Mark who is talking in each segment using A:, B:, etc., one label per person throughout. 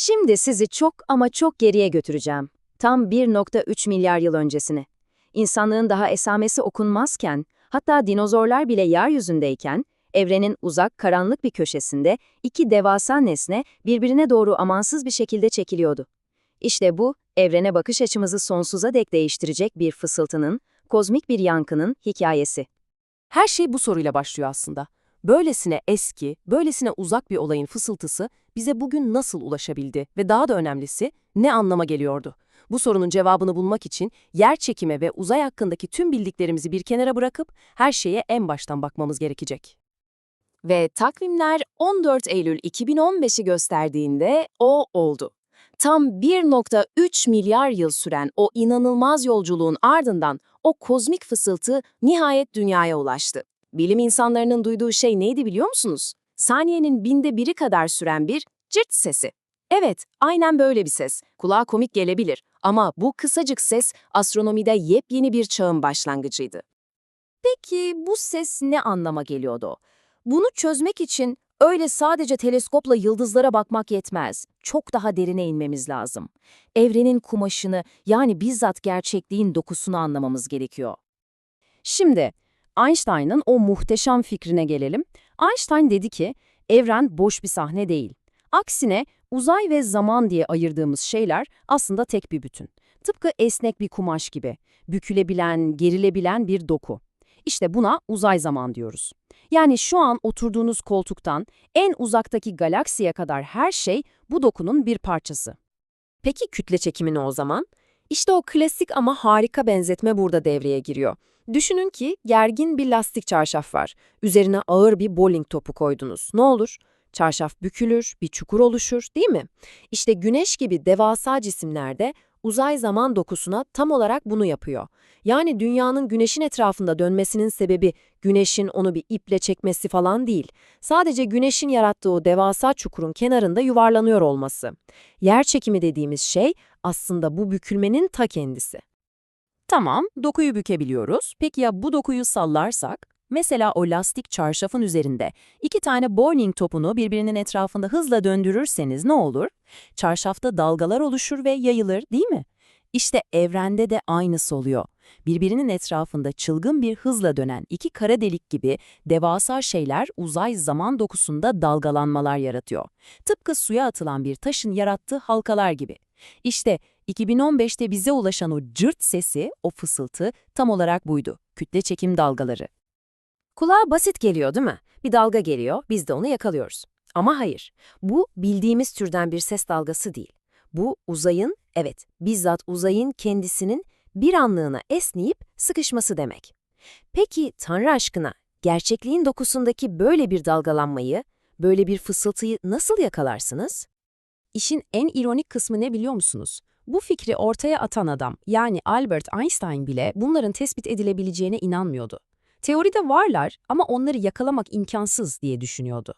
A: Şimdi sizi çok ama çok geriye götüreceğim. Tam 1.3 milyar yıl öncesine. İnsanlığın daha esamesi okunmazken, hatta dinozorlar bile yeryüzündeyken, evrenin uzak, karanlık bir köşesinde iki devasa nesne birbirine doğru amansız bir şekilde çekiliyordu. İşte bu, evrene bakış açımızı sonsuza dek değiştirecek bir fısıltının, kozmik bir yankının hikayesi.
B: Her şey bu soruyla başlıyor aslında. Böylesine eski, böylesine uzak bir olayın fısıltısı bize bugün nasıl ulaşabildi ve daha da önemlisi ne anlama geliyordu? Bu sorunun cevabını bulmak için yer çekimi ve uzay hakkındaki tüm bildiklerimizi bir kenara bırakıp her şeye en baştan bakmamız gerekecek. Ve takvimler 14 Eylül 2015'i gösterdiğinde o oldu. Tam 1.3 milyar yıl süren o inanılmaz yolculuğun ardından o kozmik fısıltı nihayet dünyaya ulaştı. Bilim insanlarının duyduğu şey neydi biliyor musunuz? Saniyenin binde biri kadar süren bir cırt sesi. Evet, aynen böyle bir ses. Kulağa komik gelebilir ama bu kısacık ses astronomide yepyeni bir çağın başlangıcıydı. Peki bu ses ne anlama geliyordu? Bunu çözmek için öyle sadece teleskopla yıldızlara bakmak yetmez. Çok daha derine inmemiz lazım. Evrenin kumaşını yani bizzat gerçekliğin dokusunu anlamamız gerekiyor. Şimdi Einstein'ın o muhteşem fikrine gelelim. Einstein dedi ki, evren boş bir sahne değil. Aksine uzay ve zaman diye ayırdığımız şeyler aslında tek bir bütün. Tıpkı esnek bir kumaş gibi, bükülebilen, gerilebilen bir doku. İşte buna uzay zaman diyoruz. Yani şu an oturduğunuz koltuktan en uzaktaki galaksiye kadar her şey bu dokunun bir parçası. Peki kütle çekimi ne o zaman? İşte o klasik ama harika benzetme burada devreye giriyor. Düşünün ki gergin bir lastik çarşaf var. Üzerine ağır bir bowling topu koydunuz. Ne olur? Çarşaf bükülür, bir çukur oluşur, değil mi? İşte güneş gibi devasa cisimlerde uzay zaman dokusuna tam olarak bunu yapıyor. Yani dünyanın güneşin etrafında dönmesinin sebebi güneşin onu bir iple çekmesi falan değil. Sadece güneşin yarattığı o devasa çukurun kenarında yuvarlanıyor olması. Yer çekimi dediğimiz şey aslında bu bükülmenin ta kendisi. Tamam, dokuyu bükebiliyoruz. Peki ya bu dokuyu sallarsak? Mesela o lastik çarşafın üzerinde iki tane bowling topunu birbirinin etrafında hızla döndürürseniz ne olur? Çarşafta dalgalar oluşur ve yayılır değil mi? İşte evrende de aynısı oluyor. Birbirinin etrafında çılgın bir hızla dönen iki kara delik gibi devasa şeyler uzay zaman dokusunda dalgalanmalar yaratıyor. Tıpkı suya atılan bir taşın yarattığı halkalar gibi. İşte 2015'te bize ulaşan o cırt sesi, o fısıltı tam olarak buydu. Kütle çekim dalgaları. Kulağa basit geliyor değil mi? Bir dalga geliyor, biz de onu yakalıyoruz. Ama hayır, bu bildiğimiz türden bir ses dalgası değil. Bu uzayın, evet bizzat uzayın kendisinin bir anlığına esneyip sıkışması demek. Peki Tanrı aşkına gerçekliğin dokusundaki böyle bir dalgalanmayı, böyle bir fısıltıyı nasıl yakalarsınız? İşin en ironik kısmı ne biliyor musunuz? Bu fikri ortaya atan adam, yani Albert Einstein bile bunların tespit edilebileceğine inanmıyordu. Teoride varlar ama onları yakalamak imkansız diye düşünüyordu.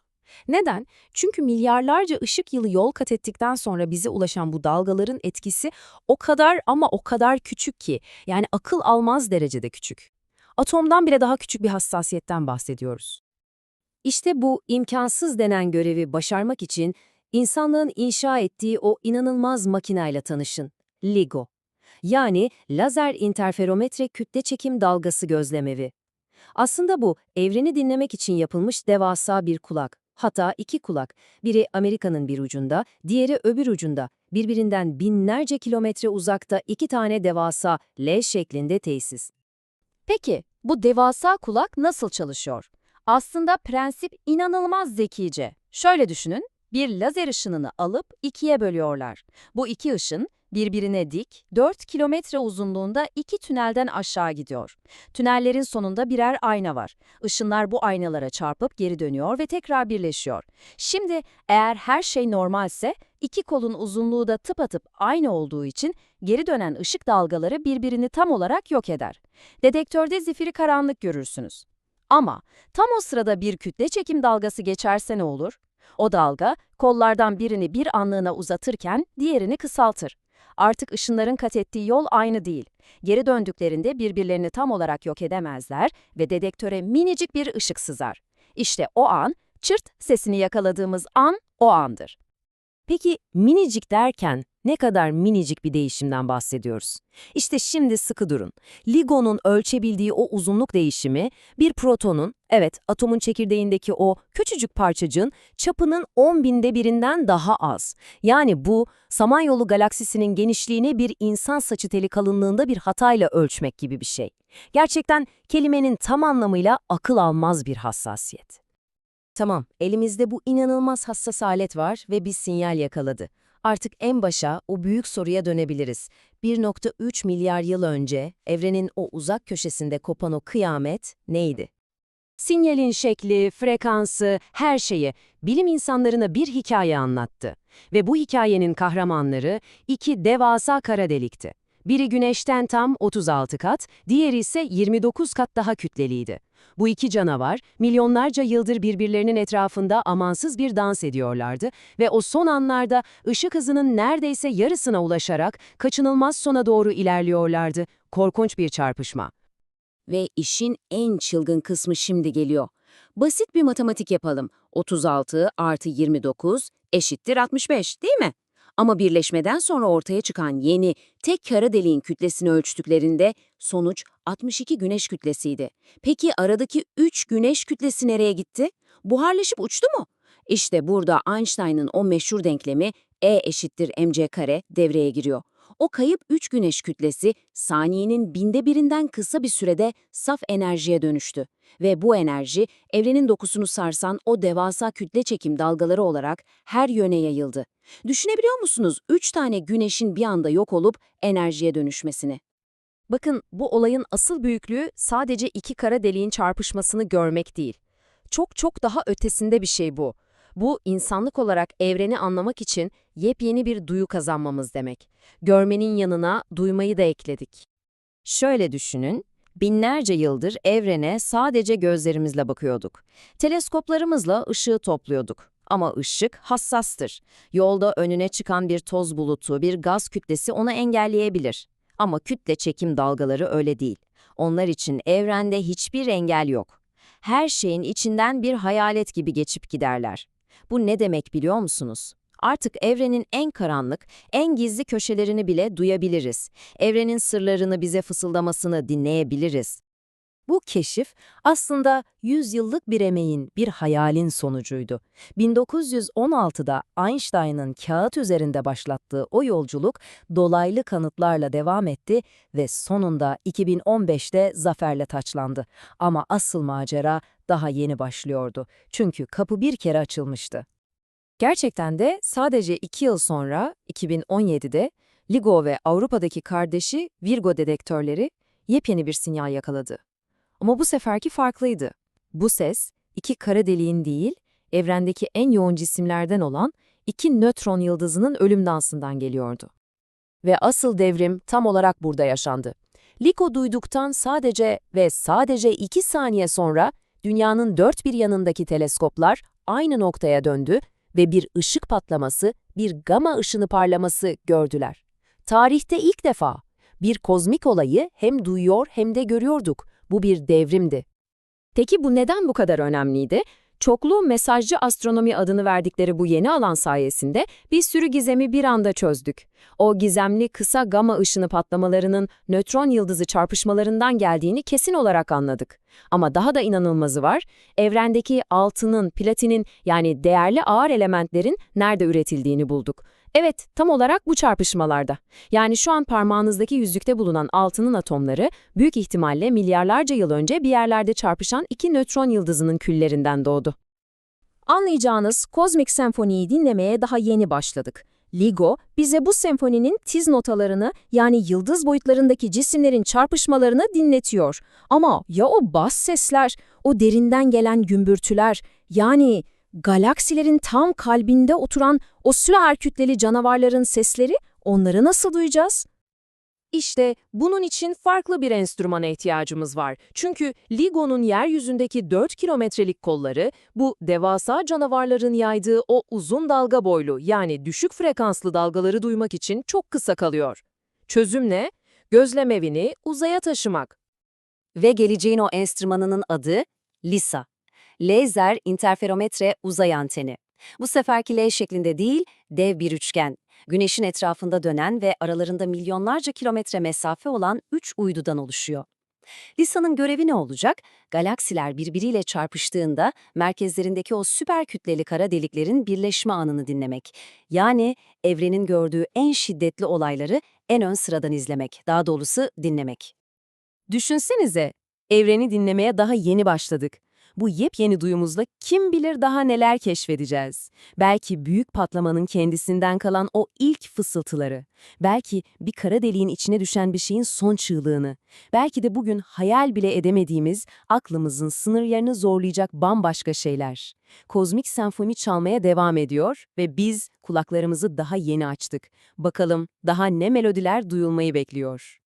B: Neden? Çünkü milyarlarca ışık yılı yol kat ettikten sonra bize ulaşan bu dalgaların etkisi o kadar ama o kadar küçük ki, yani akıl almaz derecede küçük. Atomdan bile daha küçük bir hassasiyetten bahsediyoruz. İşte bu imkansız denen görevi başarmak için insanlığın inşa ettiği o inanılmaz makinayla tanışın. LIGO. Yani lazer interferometre kütle çekim dalgası gözlemevi. Aslında bu, evreni dinlemek için yapılmış devasa bir kulak. Hatta iki kulak. Biri Amerika'nın bir ucunda, diğeri öbür ucunda. Birbirinden binlerce kilometre uzakta iki tane devasa L şeklinde tesis. Peki, bu devasa kulak nasıl çalışıyor? Aslında prensip inanılmaz zekice. Şöyle düşünün, bir lazer ışınını alıp ikiye bölüyorlar. Bu iki ışın, birbirine dik, 4 kilometre uzunluğunda iki tünelden aşağı gidiyor. Tünellerin sonunda birer ayna var. Işınlar bu aynalara çarpıp geri dönüyor ve tekrar birleşiyor. Şimdi eğer her şey normalse, iki kolun uzunluğu da tıpatıp aynı olduğu için geri dönen ışık dalgaları birbirini tam olarak yok eder. Dedektörde zifiri karanlık görürsünüz. Ama tam o sırada bir kütle çekim dalgası geçerse ne olur? O dalga, kollardan birini bir anlığına uzatırken diğerini kısaltır. Artık ışınların kat ettiği yol aynı değil. Geri döndüklerinde birbirlerini tam olarak yok edemezler ve dedektöre minicik bir ışık sızar. İşte o an, çırt sesini yakaladığımız an o andır.
C: Peki minicik derken ne kadar minicik bir değişimden bahsediyoruz? İşte şimdi sıkı durun. LIGO'nun ölçebildiği o uzunluk değişimi bir protonun, evet atomun çekirdeğindeki o küçücük parçacığın çapının 10 binde birinden daha az. Yani bu Samanyolu galaksisinin genişliğini bir insan saçı teli kalınlığında bir hatayla ölçmek gibi bir şey. Gerçekten kelimenin tam anlamıyla akıl almaz bir hassasiyet. Tamam, elimizde bu inanılmaz hassas alet var ve bir sinyal yakaladı. Artık en başa o büyük soruya dönebiliriz. 1.3 milyar yıl önce evrenin o uzak köşesinde kopan o kıyamet neydi? Sinyalin şekli, frekansı, her şeyi bilim insanlarına bir hikaye anlattı. Ve bu hikayenin kahramanları iki devasa kara delikti. Biri Güneş'ten tam 36 kat, diğeri ise 29 kat daha kütleliydi. Bu iki canavar milyonlarca yıldır birbirlerinin etrafında amansız bir dans ediyorlardı ve o son anlarda ışık hızının neredeyse yarısına ulaşarak kaçınılmaz sona doğru ilerliyorlardı. Korkunç bir çarpışma.
A: Ve işin en çılgın kısmı şimdi geliyor. Basit bir matematik yapalım. 36 artı 29 eşittir 65 değil mi? Ama birleşmeden sonra ortaya çıkan yeni tek kara deliğin kütlesini ölçtüklerinde sonuç 62 güneş kütlesiydi. Peki aradaki 3 güneş kütlesi nereye gitti? Buharlaşıp uçtu mu? İşte burada Einstein'ın o meşhur denklemi E eşittir mc kare devreye giriyor. O kayıp 3 güneş kütlesi saniyenin binde birinden kısa bir sürede saf enerjiye dönüştü. Ve bu enerji evrenin dokusunu sarsan o devasa kütle çekim dalgaları olarak her yöne yayıldı. Düşünebiliyor musunuz 3 tane güneşin bir anda yok olup enerjiye dönüşmesini?
C: Bakın bu olayın asıl büyüklüğü sadece iki kara deliğin çarpışmasını görmek değil. Çok çok daha ötesinde bir şey bu. Bu insanlık olarak evreni anlamak için yepyeni bir duyu kazanmamız demek. Görmenin yanına duymayı da ekledik. Şöyle düşünün, binlerce yıldır evrene sadece gözlerimizle bakıyorduk. Teleskoplarımızla ışığı topluyorduk. Ama ışık hassastır. Yolda önüne çıkan bir toz bulutu, bir gaz kütlesi onu engelleyebilir. Ama kütle çekim dalgaları öyle değil. Onlar için evrende hiçbir engel yok. Her şeyin içinden bir hayalet gibi geçip giderler. Bu ne demek biliyor musunuz? Artık evrenin en karanlık, en gizli köşelerini bile duyabiliriz. Evrenin sırlarını bize fısıldamasını dinleyebiliriz. Bu keşif aslında yüzyıllık bir emeğin, bir hayalin sonucuydu. 1916'da Einstein'ın kağıt üzerinde başlattığı o yolculuk dolaylı kanıtlarla devam etti ve sonunda 2015'te zaferle taçlandı. Ama asıl macera daha yeni başlıyordu. Çünkü kapı bir kere açılmıştı. Gerçekten de sadece iki yıl sonra 2017'de LIGO ve Avrupa'daki kardeşi Virgo dedektörleri yepyeni bir sinyal yakaladı. Ama bu seferki farklıydı. Bu ses iki kara deliğin değil, evrendeki en yoğun cisimlerden olan iki nötron yıldızının ölüm dansından geliyordu. Ve asıl devrim tam olarak burada yaşandı. LIGO duyduktan sadece ve sadece iki saniye sonra dünyanın dört bir yanındaki teleskoplar aynı noktaya döndü ve bir ışık patlaması, bir gama ışını parlaması gördüler. Tarihte ilk defa bir kozmik olayı hem duyuyor hem de görüyorduk. Bu bir devrimdi. Peki bu neden bu kadar önemliydi? Çoklu mesajcı astronomi adını verdikleri bu yeni alan sayesinde bir sürü gizemi bir anda çözdük. O gizemli kısa gama ışını patlamalarının nötron yıldızı çarpışmalarından geldiğini kesin olarak anladık. Ama daha da inanılmazı var, evrendeki altının, platinin yani değerli ağır elementlerin nerede üretildiğini bulduk. Evet, tam olarak bu çarpışmalarda. Yani şu an parmağınızdaki yüzükte bulunan altının atomları büyük ihtimalle milyarlarca yıl önce bir yerlerde çarpışan iki nötron yıldızının küllerinden doğdu. Anlayacağınız kozmik senfoniyi dinlemeye daha yeni başladık. LIGO bize bu senfoninin tiz notalarını yani yıldız boyutlarındaki cisimlerin çarpışmalarını dinletiyor. Ama ya o bas sesler, o derinden gelen gümbürtüler yani galaksilerin tam kalbinde oturan o süper kütleli canavarların sesleri onları nasıl duyacağız? İşte bunun için farklı bir enstrümana ihtiyacımız var. Çünkü LIGO'nun yeryüzündeki 4 kilometrelik kolları bu devasa canavarların yaydığı o uzun dalga boylu yani düşük frekanslı dalgaları duymak için çok kısa kalıyor. Çözüm ne? Gözlem evini uzaya taşımak. Ve geleceğin o enstrümanının adı LISA. Laser interferometre uzay anteni.
D: Bu seferki L şeklinde değil, dev bir üçgen. Güneşin etrafında dönen ve aralarında milyonlarca kilometre mesafe olan üç uydudan oluşuyor. LISA'nın görevi ne olacak? Galaksiler birbiriyle çarpıştığında merkezlerindeki o süper kütleli kara deliklerin birleşme anını dinlemek. Yani evrenin gördüğü en şiddetli olayları en ön sıradan izlemek, daha doğrusu dinlemek.
B: Düşünsenize, evreni dinlemeye daha yeni başladık. Bu yepyeni duyumuzla kim bilir daha neler keşfedeceğiz. Belki büyük patlamanın kendisinden kalan o ilk fısıltıları. Belki bir kara deliğin içine düşen bir şeyin son çığlığını. Belki de bugün hayal bile edemediğimiz, aklımızın sınırlarını zorlayacak bambaşka şeyler. Kozmik senfoni çalmaya devam ediyor ve biz kulaklarımızı daha yeni açtık. Bakalım daha ne melodiler duyulmayı bekliyor.